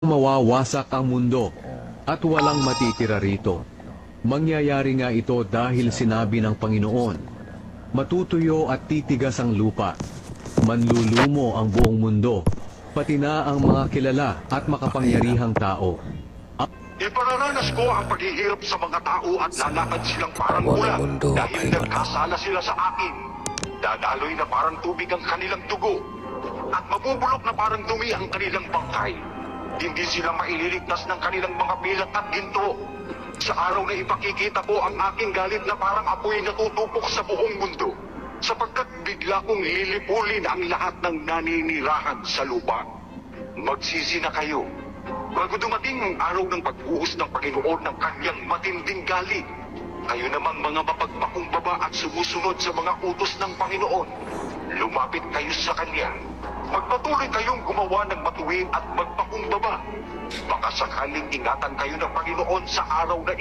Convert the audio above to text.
mawawasak ang mundo at walang matitira rito. Mangyayari nga ito dahil sinabi ng Panginoon, matutuyo at titigas ang lupa, manlulumo ang buong mundo, pati na ang mga kilala at makapangyarihang tao. Ipararanas ko ang paghihirap sa mga tao at lalakad silang parang mundo dahil nagkasala sila sa akin. Dadaloy na parang tubig ang kanilang dugo at mabubulok na parang dumi ang kanilang bangkay. Hindi sila maililigtas ng kanilang mga bilat at ginto. Sa araw na ipakikita ko ang aking galit na parang apoy na tutupok sa buong mundo sapagkat bigla kong lilipulin ang lahat ng naninirahan sa lupa. Magsisi na kayo bago dumating ang araw ng pagbuhos ng Panginoon ng kanyang matinding galit. Kayo namang mga mapagpakumbaba at sumusunod sa mga utos ng Panginoon. Lumapit kayo sa Kanya. Magpatuloy kayong gumawa ng matuwid at magpakumbaba. Baka sakaling ingatan kayo ng Panginoon sa araw na